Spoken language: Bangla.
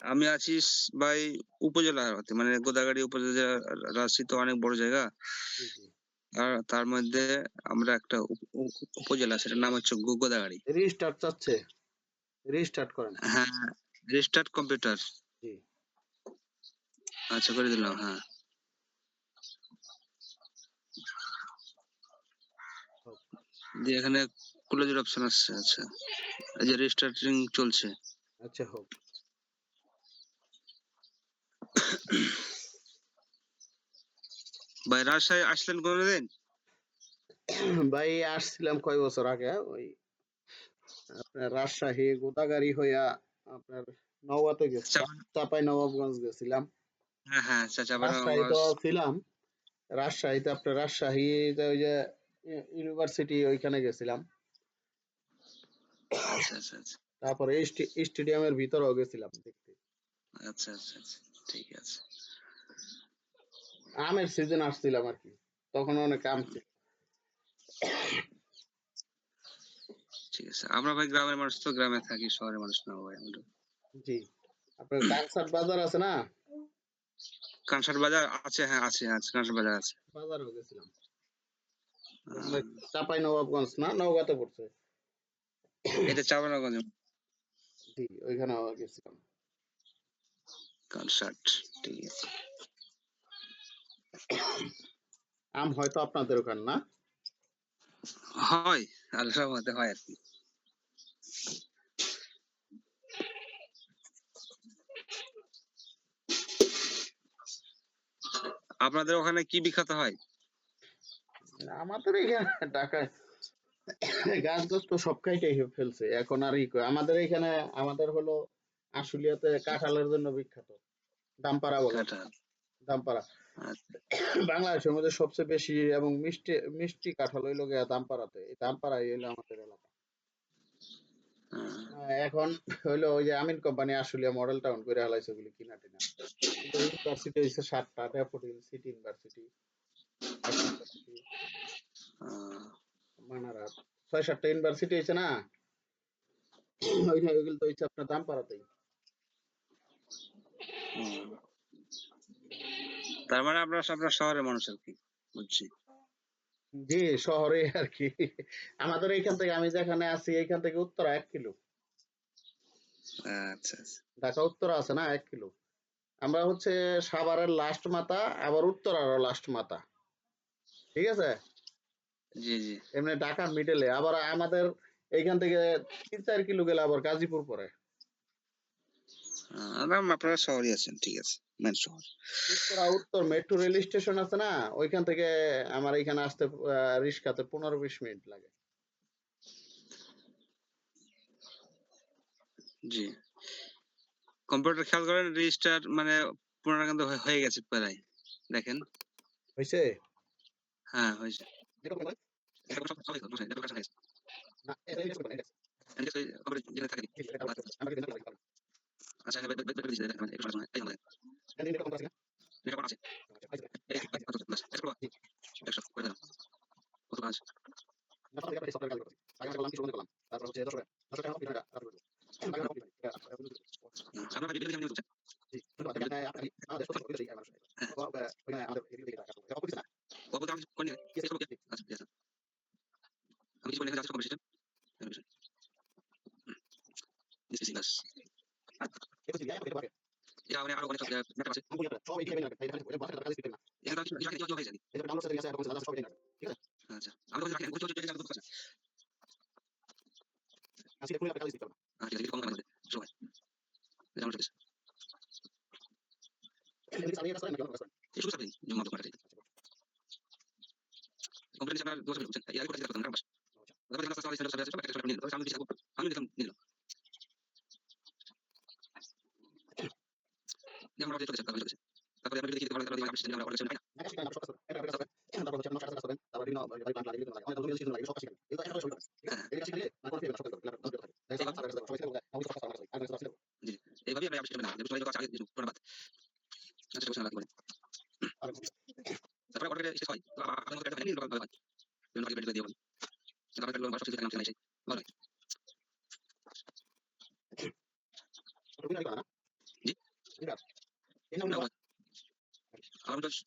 আমি আছি ভাই উপজেলা মানে গোদাগাড়ি উপজেলা রাজশাহী তো অনেক বড় জায়গা। আর তার মধ্যে আমরা একটা উপ- উপ- উপজেলা সেটার নাম হচ্ছে গোদাগাড়ি। রিস্টার্ট চাচ্ছে। রিস্টার্ট করেন। হ্যাঁ রেজিস্টার্ড কম্পিউটার আচ্ছা করে দিলাম হ্যাঁ। দিয়ে এখানে ক্লোজের অপশন আসছে আচ্ছা। যে রেজিস্টারিং চলছে। আচ্ছা হোক। ভাই রাজশাহী আসলেন কোনোদিন? ভাই আসছিলাম কয় বছর আগে ওই আপনার রাজশাহী গোদাগাড়ি হইয়া আপনার নওগাঁতে গেছিলাম চাপাই নবাবগঞ্জ গেছিলাম। হ্যাঁ হ্যাঁ ছিলাম। রাজশাহীতে আপনার রাজশাহীতে ওই যে ইউনিভার্সিটি ওইখানে গেছিলাম। আচ্ছা আচ্ছা আচ্ছা। তারপরে স্টি- স্টেডিয়ামের ভিতরেও গেছিলাম দেখতে। আচ্ছা আচ্ছা আচ্ছা ঠিক আছে। আমের সিজন আসছিলাম আর কি তখন অনেক আম ছিল। ঠিক আছে আমরা ভাই গ্রামের মানুষ তো গ্রামে থাকি শহরের মানুষ না ভাই আমরা। জি আপনার কানসার বাজার আছে না? কানসার বাজার আছে হ্যাঁ আছে আছে কানসার বাজার আছে। বাজারেও গেছিলাম। চাপাই নবাবগঞ্জ না? নওগাঁতে পড়ছে। এটা চাপানগঞ্জ জি ওইখানেও গেছিলাম। কনসার্ট ঠিক আছে। আম হয়তো আপনাদের ওখানে না? হয় আল্লাহর মধ্যে হয় আর কি। আপনাদের ওখানে কি বিখ্যাত হয়? আমাদের এখানে ঢাকায় গাছ গাছ তো সব কাইটাই ফেলছে এখন আর ই। আমাদের এখানে আমাদের হলো আশুলিয়াতে কাঁঠালের জন্য বিখ্যাত দামপাড়া বলে। দামপাড়া। আচ্ছা। বাংলাদেশের মধ্যে সবচেয়ে বেশি এবং মিষ্টি মিষ্টি কাঁঠাল হইল গিয়া দামপাড়াতে এই দামপাড়াই হইল আমাদের এলাকা। হ্যাঁ। এখন হইল ওই যে Amin company Ashulia model town করে হালাইছে ওগুলি কিনা টিনা। ইউনিভার্সিটি হইছে সাতটা ড্যাফোডিল সিটি ইউনিভার্সিটি ছয় সাতটা ইউনিভার্সিটি হয়েছে না? ওইগুলো তো হচ্ছে আপনার দাম পাড়াতেই তার মানে শহরের মানুষ আর কি বুঝছি? জি শহরে আর কি। আমাদের এইখান থেকে আমি যেখানে আছি এইখান থেকে উত্তরা এক কিলো। আচ্ছা আচ্ছা। ঢাকা উত্তরা আছে না এক কিলো। আমরা হচ্ছে সাভারের লাস্ট মাথা আবার উত্তরারও লাস্ট মাথা। ঠিক আছে? জি জি। এমনি ঢাকার মিডলে আবার আমাদের এইখান থেকে তিন চার কিলো গেলে আবার গাজীপুর পরে। আপনারা শহরই আছেন ঠিক আছে মেন শহর। উত্তরা মেট্রো রেল স্টেশন আছে না ওইখান থেকে আমার এখানে আসতে রিক্সাতে পনেরো বিশ মিনিট লাগে। জি। কম্পিউটার খেয়াল করেন রেজিস্টার মানে পুনরায় কিন্তু হয়ে- হয়ে গেছে প্রায়। দেখেন। হয়েছে হ্যাঁ হয়েছে না, এটা index করবে না, index। আমরা কিন্তু index করব। আচ্ছা এটা index করা আছে না? না, তাহলে আমরা এই software কাজ করছি। আগে আমরা করলাম, কিছু বন্ধ করলাম। তারপর হচ্ছে দশ টাকা- দশ টাকা complete হয়ে গেল, তারপর এখন টাকা complete হয়ে গেল। এটা- জি, ধন্যবাদ। এখানে আপনি- আমাদের সত্তর কোটি টাকা মানুষ। তো, আহ, ওইখানে আমাদের এই দিকে টাকা আছে। এটা অফিসে না? আমি কিছু বলে যাচ্ছি কম্পিটিশন দিস ইজ ইনাস এটা হচ্ছে বিআই, এটা বাকি। এটা মানে আরও অনেক ম্যাটার আছে আমি বলি আপনাকে, সব এই দিকে নেবেন। এই এখানে- এই বাসায় টাকা দিতে না। এটা আমি এটা কিন্তু হয়ে যাবে এই যে download setting আছে, এটা বলছে, দাদা সব এই নেবেন। আচ্ছা আমি তো রাখি কোথাও যেতে যাব কথা আজকে খুলে টাকা দিতে হবে না। আচ্ছা ঠিক আছে কম করে সময় এটা আমরা ঠিক এই যে চালিয়ে কাজ করেন নাকি অন্য কাজ করেন? এই শুরু করতে নিয়ম মতো করে কম্পিটিশন আপনার দোষ বলছেন এই আগে করে দিতে পারতাম না বাস তারপরে আমরা আমরা যেতে চাই তারপরে তারপরে আমরা দেখি ভালো তারপরে আমরা কাজ কাজ কাজ কাজ কাজ কাজ মানে কাজ কাজ কাজ কাজ কাজ আমার কাজ। এইভাবে আমরা আসলে না সবাই কাছে আগে আচ্ছা লাগবে তারপরে অর্ডার শেষ হয় আমাদের মধ্যে একটা নিয়ে ভালো হয় বিভিন্ন আগে বেরিয়ে দিয়ে বলি তারপরে লোন বাসা থেকে Una web. Outdoors.